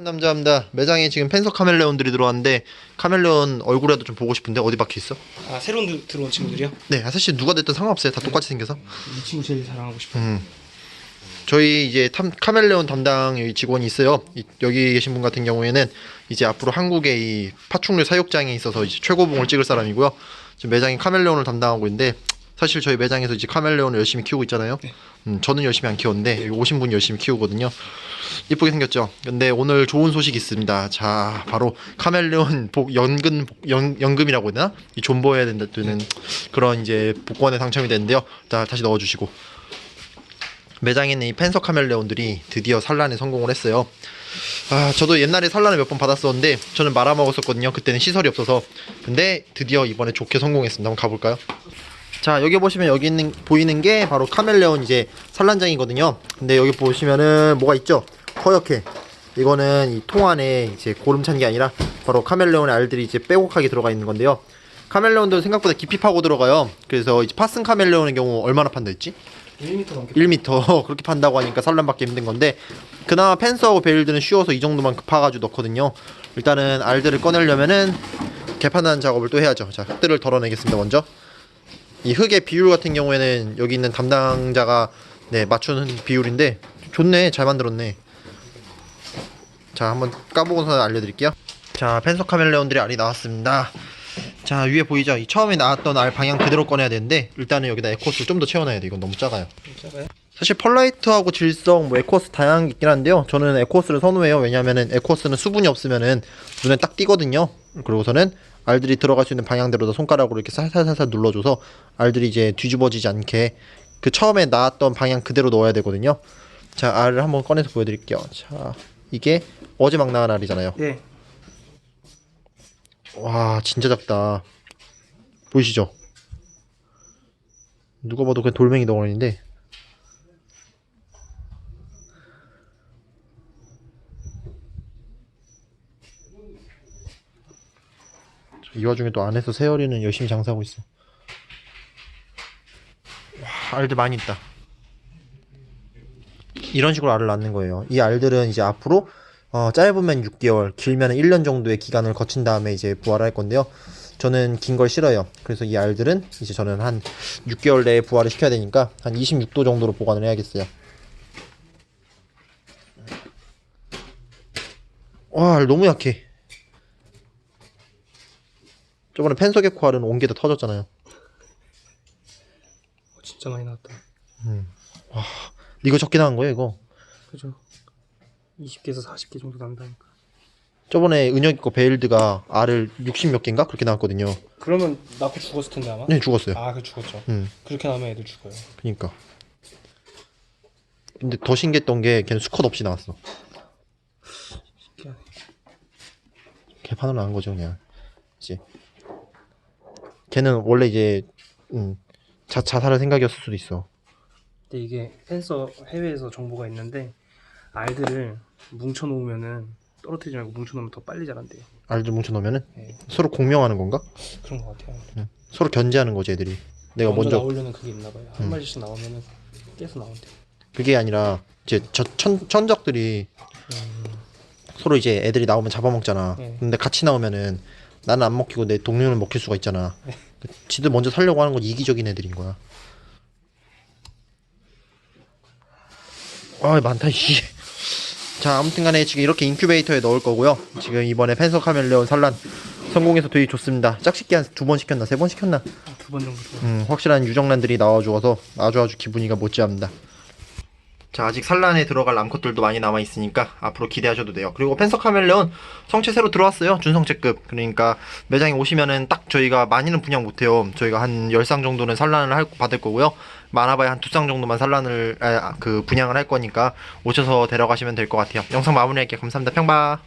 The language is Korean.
남자입니다. 매장에 지금 펜서 카멜레온들이 들어왔는데 카멜레온 얼굴에도 좀 보고 싶은데 어디 박혀 있어? 아 새로 들- 들어온 친구들이요? 네, 사실 누가 됐든 상관없어요. 다 똑같이 생겨서. 이 친구 제일 자랑하고 싶어요. 음. 저희 이제 탐, 카멜레온 담당 여기 직원이 있어요. 이- 여기 계신 분 같은 경우에는 이제 앞으로 한국의 이 파충류 사육장에 있어서 이제 최고봉을 찍을 사람이고요. 지금 매장에 카멜레온을 담당하고 있는데 사실 저희 매장에서 이제 카멜레온을 열심히 키우고 있잖아요. 네. 음, 저는 열심히 안 키웠는데 여기 오신 분이 열심히 키우거든요. 이쁘게 생겼죠. 근데 오늘 좋은 소식이 있습니다. 자, 바로 카멜레온 복, 연금 복- 연, 연금이라고 해야 되나? 이 존버해야 된다는 그런 이제 복권에 당첨이 됐는데요. 자, 다시 넣어 주시고 매장에 있는 이 펜서 카멜레온들이 드디어 산란에 성공을 했어요. 아, 저도 옛날에 산란을 몇 번 받았었는데 저는 말아먹었었거든요. 그때는 시설이 없어서. 근데 드디어 이번에 좋게 성공했습니다. 한번 가볼까요? 자, 여기 보시면 여기 있는 보이는 게 바로 카멜레온 이제 산란장이거든요. 근데 여기 보시면은 뭐가 있죠? 허옇게. 이거는 이 통 안에 이제 고름 찬 게 아니라 바로 카멜레온의 알들이 이제 빼곡하게 들어가 있는 건데요. 카멜레온도 생각보다 깊이 파고 들어가요. 그래서 이제 파슨 카멜레온의 경우 얼마나 판다 했지? 1m 넘게 1m 그렇게 판다고 하니까 산란받기 힘든 건데 그나마 펜서하고 베일들은 쉬워서 이 정도만 파가지고 넣거든요 일단은 알들을 꺼내려면은 개판하는 작업을 또 해야죠 자 흙들을 덜어내겠습니다 먼저 이 흙의 비율 같은 경우에는 여기 있는 담당자가 네 맞추는 비율인데 좋네 잘 만들었네 자 한번 까보고서 알려드릴게요 자 펜서 카멜레온들의 알이 나왔습니다 자 위에 보이죠 이 처음에 나왔던 알 방향 그대로 꺼내야 되는데 일단은 여기다 에코스를 좀 더 채워놔야 돼 이건 너무 작아요? 사실 펄라이트하고 질성, 뭐 에코스 다양한 게 있긴 한데요. 저는 에코스를 선호해요. 왜냐면은 에코스는 수분이 없으면은 눈에 딱 띄거든요. 그리고서는 알들이 들어갈 수 있는 방향대로 다 손가락으로 이렇게 살살살살 눌러줘서 알들이 이제 뒤집어지지 않게 그 처음에 나왔던 방향 그대로 넣어야 되거든요. 자, 알을 한번 꺼내서 보여드릴게요. 자, 이게 어제 막 나온 알이잖아요. 네. 와, 진짜 작다. 보이시죠? 누가 봐도 그냥 돌멩이 덩어리인데 이 와중에 또 안에서 세어리는 열심히 장사하고 있어. 와, 알들 많이 있다. 이런 식으로 알을 낳는 거예요. 이 알들은 이제 앞으로 어, 짧으면 6개월, 길면 1년 정도의 기간을 거친 다음에 이제 부활할 건데요. 저는 긴 걸 싫어요. 그래서 이 알들은 이제 저는 한 6개월 내에 부활을 시켜야 되니까 한 26도 정도로 보관을 해야겠어요. 와, 알 너무 약해. 저번에 펜서게코 알은 온게 다 터졌잖아요. 어, 진짜 많이 나왔다. 이거 적게 나온 거예요, 이거. 그죠? 20개에서 40개 정도 난다니까. 저번에 은혁이 거 베일드가 알을 60 몇 개인가 그렇게 나왔거든요. 그러면 낳고 죽었을 텐데 아마? 네, 죽었어요. 아, 그 죽었죠. 음. 그렇게 나면 애들 죽어요. 그니까. 근데 더 신기했던 게 걔는 수컷 없이 나왔어. 신기하네. 개판으로 나온 거죠, 그냥. 이제. 걔는 원래 이제, 음, 자, 자살할 생각이었을 수도 있어. 근데 이게 펜서 해외에서 정보가 있는데 알들을 뭉쳐 놓으면은 떨어뜨리지 말고 뭉쳐 놓으면 더 빨리 자란대요. 알들 뭉쳐놓으면은 네. 서로 공명하는 건가? 그런 것 같아요. 서로 견제하는 거지, 애들이. 내가 먼저, 먼저, 나오려는 그게 있나 봐요. 한 음. 마리씩 나오면은 계속 나온대. 그게 아니라, 이제 저 천, 천적들이 음, 서로 이제 애들이 나오면 잡아먹잖아. 네. 근데 같이 나오면은 나는 안 먹히고 내 동료는 먹힐 수가 있잖아. 네. 지들 먼저 살려고 하는 건 이기적인 애들인 거야. 아 많다 씨. 자 아무튼간에 지금 이렇게 인큐베이터에 넣을 거고요. 지금 이번에 펜서 카멜레온 산란 성공해서 되게 좋습니다. 짝짓기 한 두 번 시켰나 세 번 시켰나. 두 번 정도. 음, 확실한 유정란들이 나와 주어서 아주 아주 기분이가 못지않습니다. 자, 아직 산란에 들어갈 암컷들도 많이 남아 있으니까 앞으로 기대하셔도 돼요. 그리고 펜서 카멜레온 성체 새로 들어왔어요. 준성체급. 그러니까 매장에 오시면은 딱 저희가 많이는 분양 못해요. 저희가 한 10쌍 정도는 산란을 할, 받을 거고요. 많아봐야 한 두 쌍 정도만 산란을, 아, 그 분양을 할 거니까 오셔서 데려가시면 될 것 같아요. 영상 마무리할게요. 감사합니다. 평바.